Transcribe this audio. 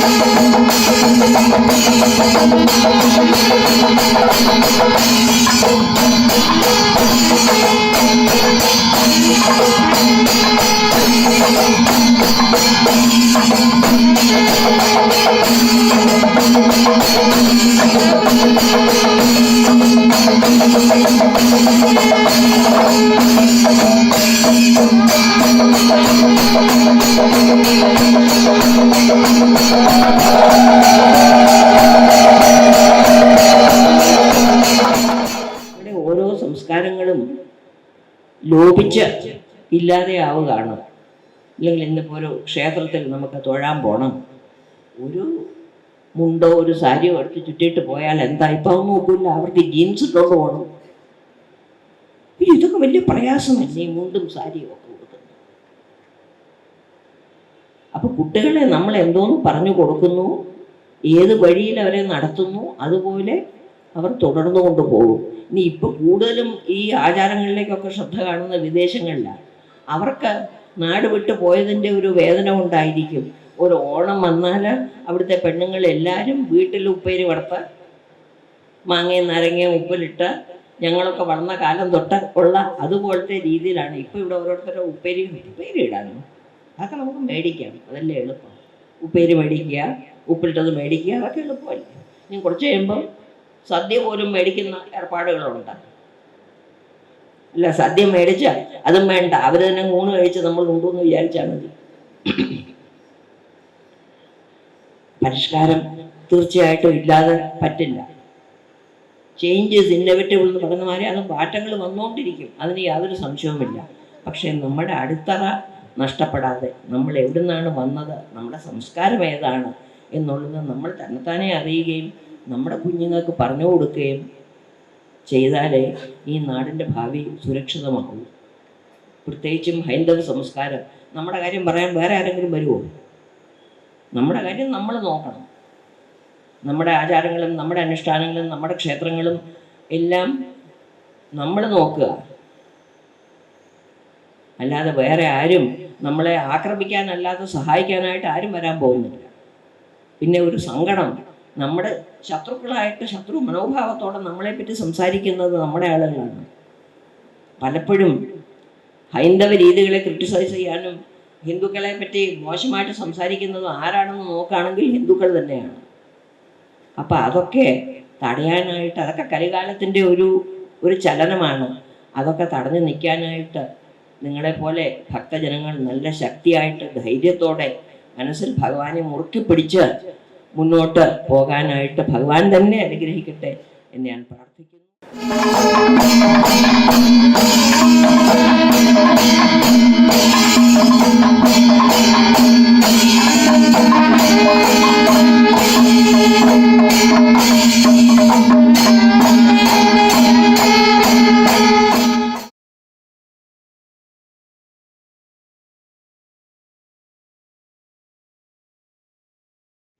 Thank ഇവിടെ ലോപിച്ച് ഇല്ലാതെയാവുകയാണ്. അല്ലെങ്കിൽ ഇന്നിപ്പോൾ ക്ഷേത്രത്തിൽ നമുക്ക് തൊഴാൻ പോകണം ഒരു മുണ്ടോ ഒരു സാരിയോ എടുത്ത് ചുറ്റിയിട്ട് പോയാൽ എന്താ? ഇപ്പം നോക്കില്ല അവർക്ക് ജീൻസ് ഇട്ടുകൊണ്ട് പോകണം. പിന്നെ ഇതൊക്കെ വലിയ പ്രയാസമല്ലേ? മുണ്ടും സാരിയും ഒക്കെ കൊടുക്കുന്നത് അപ്പൊ കുട്ടികളെ നമ്മൾ എന്തോന്ന് പറഞ്ഞു കൊടുക്കുന്നു? ഏത് വഴിയിൽ അവരെ നടത്തുന്നു? അതുപോലെ അവർ തുടർന്നു കൊണ്ടുപോകും ഇനി ഇപ്പോൾ കൂടുതലും ഈ ആചാരങ്ങളിലേക്കൊക്കെ ശ്രദ്ധ കാണുന്ന വിദേശങ്ങളിലാണ് അവർക്ക് നാട് വിട്ടു പോയതിന്റെ ഒരു വേദന ഉണ്ടായിരിക്കും ഒരു ഓണം വന്നാൽ അവിടുത്തെ പെണ്ണുങ്ങൾ എല്ലാവരും വീട്ടിൽ ഉപ്പേരി വറുത്ത് മാങ്ങയും നാരങ്ങയും ഉപ്പിലിട്ട് ഞങ്ങളൊക്കെ വളർന്ന കാലം തൊട്ട് ഉള്ള അതുപോലത്തെ രീതിയിലാണ്. ഇപ്പോൾ ഇവിടെ ഓരോരുത്തരുടെ ഉപ്പേരി ഉപ്പേരി ഇടാനോ? അതൊക്കെ നമുക്ക് മേടിക്കാം. അതല്ലേ എളുപ്പം. ഉപ്പേരി മേടിക്കുക ഉപ്പിലിട്ടത് മേടിക്കുക അതൊക്കെ എളുപ്പമല്ലേ? ഇനി കുറച്ച് കഴിയുമ്പം സദ്യ പോലും മേടിക്കുന്ന ഏർപ്പാടുകളുണ്ട്. അല്ല സദ്യ മേടിച്ച അതും വേണ്ട. അവർ തന്നെ ഊണ് കഴിച്ച് നമ്മൾ ഉണ്ടെന്ന് വിചാരിച്ചാൽ മതി. പരിഷ്കാരം തീർച്ചയായിട്ടും ഇല്ലാതെ പറ്റില്ല. ചേഞ്ചസ് ഇന്നവറ്റബിൾ എന്ന് പറയുന്ന മാതിരി അത് മാറ്റങ്ങൾ വന്നുകൊണ്ടിരിക്കും അതിന് യാതൊരു സംശയവുമില്ല. പക്ഷേ നമ്മുടെ അടിത്തറ നഷ്ടപ്പെടാതെ നമ്മൾ എവിടെ നിന്നാണ് വന്നത് നമ്മുടെ സംസ്കാരം ഏതാണ് എന്നുള്ളത് നമ്മൾ തന്നെത്താനെ അറിയുകയും നമ്മുടെ കുഞ്ഞുങ്ങൾക്ക് പറഞ്ഞു കൊടുക്കുകയും ചെയ്താലേ ഈ നാടിന്റെ ഭാവി സുരക്ഷിതമാകൂ. പ്രത്യേകിച്ചും ഹൈന്ദവ സംസ്കാരം. നമ്മുടെ കാര്യം പറയാൻ വേറെ ആരെങ്കിലും വരുമോ നമ്മുടെ കാര്യം നമ്മൾ നോക്കണം. നമ്മുടെ ആചാരങ്ങളും നമ്മുടെ അനുഷ്ഠാനങ്ങളും നമ്മുടെ ക്ഷേത്രങ്ങളും എല്ലാം നമ്മൾ നോക്കുക. അല്ലാതെ വേറെ ആരും നമ്മളെ ആക്രമിക്കാനല്ലാതെ സഹായിക്കാനായിട്ട് ആരും വരാൻ പോകുന്നില്ല. പിന്നെ ഒരു സങ്കടം നമ്മുടെ ശത്രുക്കളായിട്ട് ശത്രു മനോഭാവത്തോടെ നമ്മളെ നമ്മളെപ്പറ്റി സംസാരിക്കുന്നത് നമ്മുടെ ആളുകളാണ്. പലപ്പോഴും ഹൈന്ദവ രീതികളെ ക്രിട്ടിസൈസ് ചെയ്യാനും ഹിന്ദുക്കളെ പറ്റി മോശമായിട്ട് സംസാരിക്കുന്നത് ആരാണെന്ന് നോക്കുകയാണെങ്കിൽ ഹിന്ദുക്കൾ തന്നെയാണ്. അപ്പം അതൊക്കെ തടയാനായിട്ട് അതൊക്കെ കലികാലത്തിന്റെ ഒരു ഒരു ചലനമാണ്. അതൊക്കെ തടഞ്ഞു നിൽക്കാനായിട്ട് നിങ്ങളെപ്പോലെ ഭക്തജനങ്ങൾ നല്ല ശക്തിയായിട്ട് ധൈര്യത്തോടെ മനസ്സിൽ ഭഗവാനെ മുറുക്കി പിടിച്ച് മുന്നോട്ട് പോകാനായിട്ട് ഭഗവാൻ തന്നെ അനുഗ്രഹിക്കട്ടെ എന്ന് ഞാൻ പ്രാർത്ഥിക്കുന്നു